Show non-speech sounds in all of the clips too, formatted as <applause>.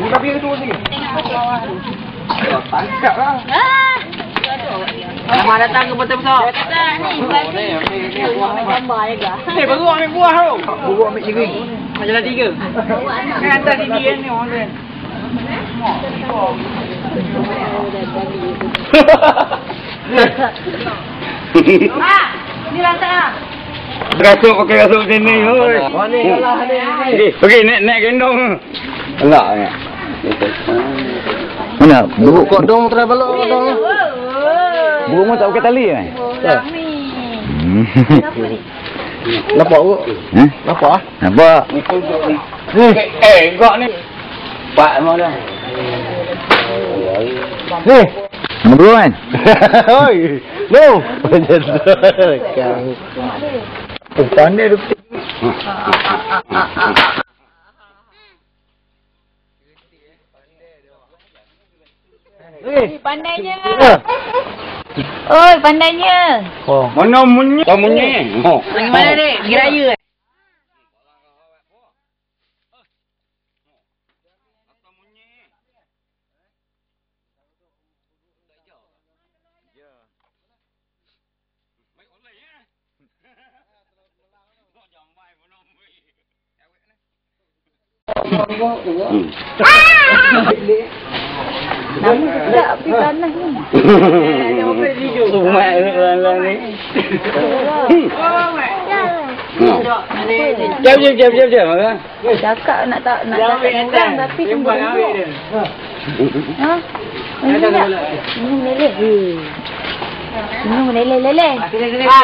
Ni babi tu sini. Tangkap lah. Nama datang ke betul besar. Eh, baru ambil buah tu. Baru ambil jiring. Macam dah tiga. Kan atas sini kan ni orang tu. Ni lantak ah. Rasuk pakai rasuk sini. Oi. Lah ni. Okey, okey naik naik gendong. Enggak ya. Mana? Buruk Kok dong travel dong. buruk mu tak pakai tali. Ni. Hmm. Nampak ke? Eh? Nampak ah? Nampak? Eh, eh, enggak ni. Pak mana? Eh. Nama buruk kan? <laughs> Oi. No. <laughs> Macam. Kau. Pandai tu. Eh. Pandainya. Ya. Oi, pandainya. Oh. Mana munyi? Kau munyi. Oh. Mana ni? Pergi raya eh? Hmm. Tak, pergi panas ni. Umat lah ni. Jom, jom, jom, jom, jom. Cakap nak tak nak cakap orang tapi tunggu-tunggu. Ha? Minum tak? Minum lele. Minum lele lele. Ha.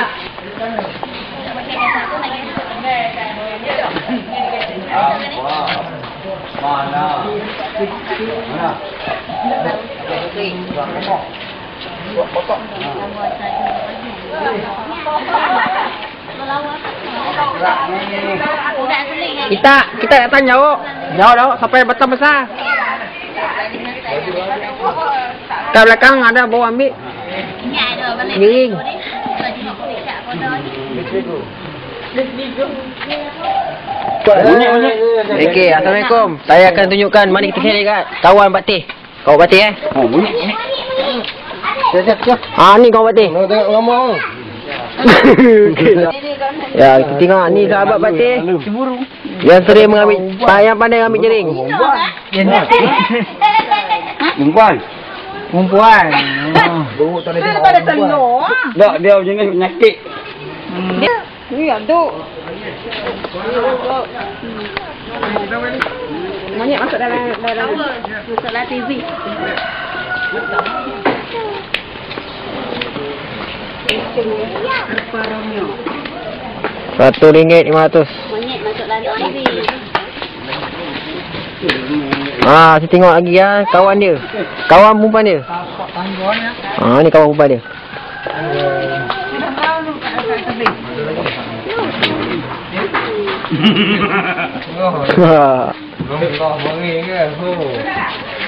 Kita kita datang jauh. Jauh jauh sampai batang besar. Kat belakang ada bawa ambil. Giring. Munyi. Okey, Assalamualaikum. Saya akan tunjukkan mari kita cari kat kawan Batih. Kawan Batih eh. Oh, munyi. Siap, siap. Ah ni kawan Batih. Nak tengok ngomong. <laughs> ya, kita tengok ni sahabat Batih. Cemburu. Yang sering mengambil ah, yang pandai ambil jaring. Perempuan. Perempuan. Daripada telur. Tak, dia jenis penyakit. Dia. Ni aduk. Monyet masuk dalam dalam masuk dalam TV. Satu ringgit lima ratus. Monyet masuk dalam TV. Ah, saya tengok lagi ya kawan dia. Kawan perempuan dia. Ah, ni kawan perempuan dia.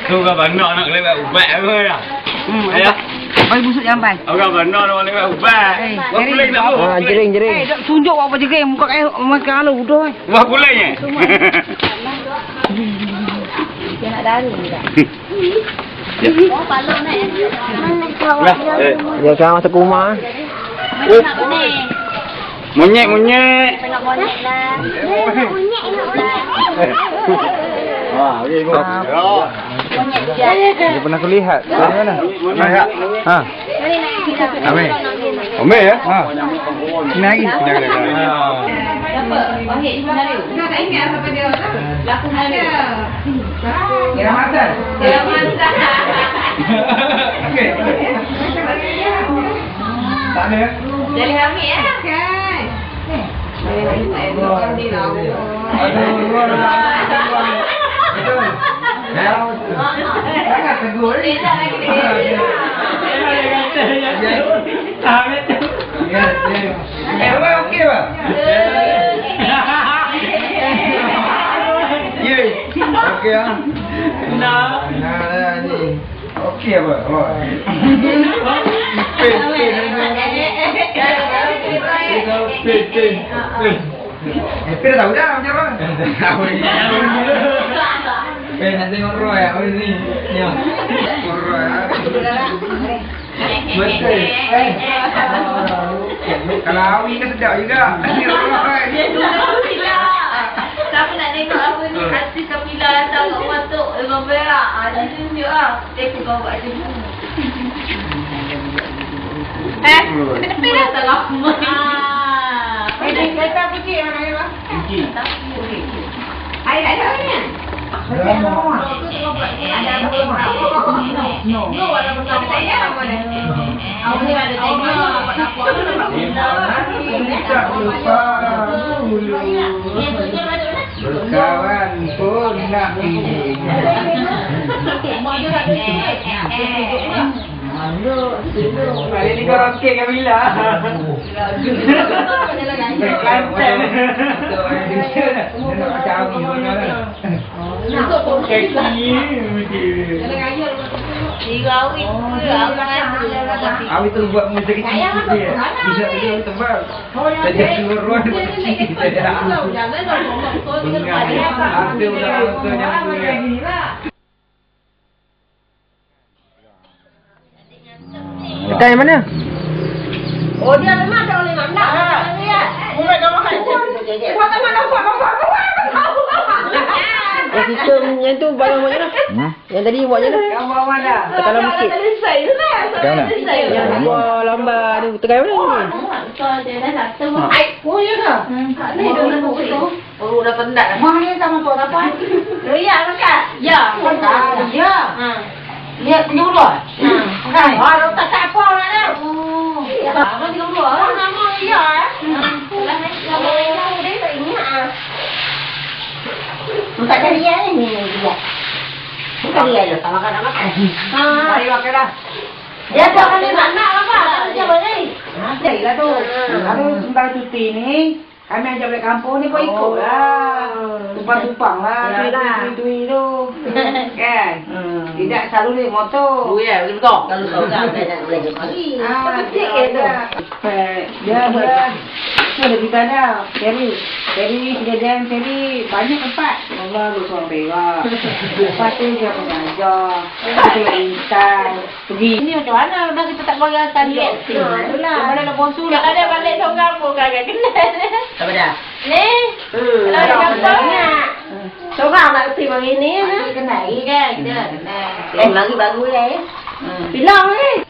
Tu kan bandar nak lewat ubat apa dah. Hmm, ayah. Bagi busuk jamban. Orang bandar nak lewat ubat. Eh, Wah jering. kuling tak apa. ah, jering jering. Eh, tunjuk apa jegai muka kai makan alu udah. Wah kuling eh. Dia nak daru juga. Ya. Oh, balon eh. Lah, eh. Dia sekarang masuk ke rumah. Mana nak ni? Monyet, monyet. Tengok monyet lah. Wah, okey go. Ya. Monyet dia. Dia pernah kulihat. Dari mana? Monyet. Ha. Mari nak kita. Ambil. Ambil ya. Ha. Sini lagi. Sini lagi. Siapa? Wahid Senario. Kita tak ingat siapa dia. Laku Senario. Kira makan. Dia masak. Okey. Tak ada. Jadi ambil ya. Kan. Sangat tegur. Eh, awak okey tak? Ya. Okey ah. Nah. Nah, ni. Okey apa? Oh. Pin, pin. Pin, pin. Pin. Kita tahu dah macam mana. Tahu ni. <laughs> Eh, nak tengok Roy ah, Roy ni. Ni ah. Roy ah. Betul. Eh. Kalau Awi kan sedap juga. Ni Roy. Siapa nak tengok apa ni Hati Kapila datang kat rumah tu Dengan berak ah, Dia tunjuk lah kau buat macam ni Eh, tepi dah tak lama Ah, Eh, dia kata apa cik mana dia? Air ada ni Ada apa? Ada apa? No. No, ada apa? Ada saya apa ni? Awak ni ada tengok. Tak lupa dulu. Berkawan pun nak pilih. Kali ni kau rokek Kamila. Kanten. Nak macam Awi mana lah. Kaki. Tiga awit tu, awak Awi tu buat muzik kecil dia. Bisa dia tebal. Saja keluar ruang kecil. Ada ulang tu yang Tekan yang mana? Oh dia memang tak boleh mandang. Ya. Mulai kau makan. Kau tak mandang kau kau kau. Yang sistem yang tu barang macam mana? Hmm? Yang tadi buat macam mana? Yang bawa mana? Tekan lama sikit. Tekan mana? Yang buat lambat tu. Tekan mana ni? Ai, oh ya ke? Ni dah nak tu. Oh dah pendat. Mah ni sama tu apa? Ya, kan? Ya. Ya. Ha. Lihat punya dulu. Ha. Kan? Ah, dah tak tak apa lah dah. Oh. Ya, apa dia dulu? Oh, nama ya. Lah ni kalau dia tak ingat ah. Bukan dia dia ni dia. Bukan dia dia sama kan makan. Ha. Mari makan dah. Dia akan dia nak nak apa? Dia boleh. Jadi lah tu. Kalau sembang cuti ni, kami ajak balik kampung ni kau ikut lah. Tumpang-tumpang lah. Ya lah. Tui-tui tu. <laughs> Kan? Tidak selalu naik motor. Oh ya, betul. Kalau kau tak ada boleh pergi. Ah, dia ada. Eh, Dia ada. Tu ada kita ada. Ferry. Ferry, jam Ferry. Banyak tempat. Allah, lu seorang berak. Lepas tu dia pengajar. Kita nak intan. Pergi. Ini macam mana? Dah kita tak boleh hantar dia. Itulah. Mana nak bonsu Tak ada balik seorang pun kagak kenal. Apa dah? Ni. Hmm. Kalau dia kata Seorang nak pergi bagi ni. Kita kenal lagi kan? Kita kenal. Eh, mari baru ya. Bilang ni.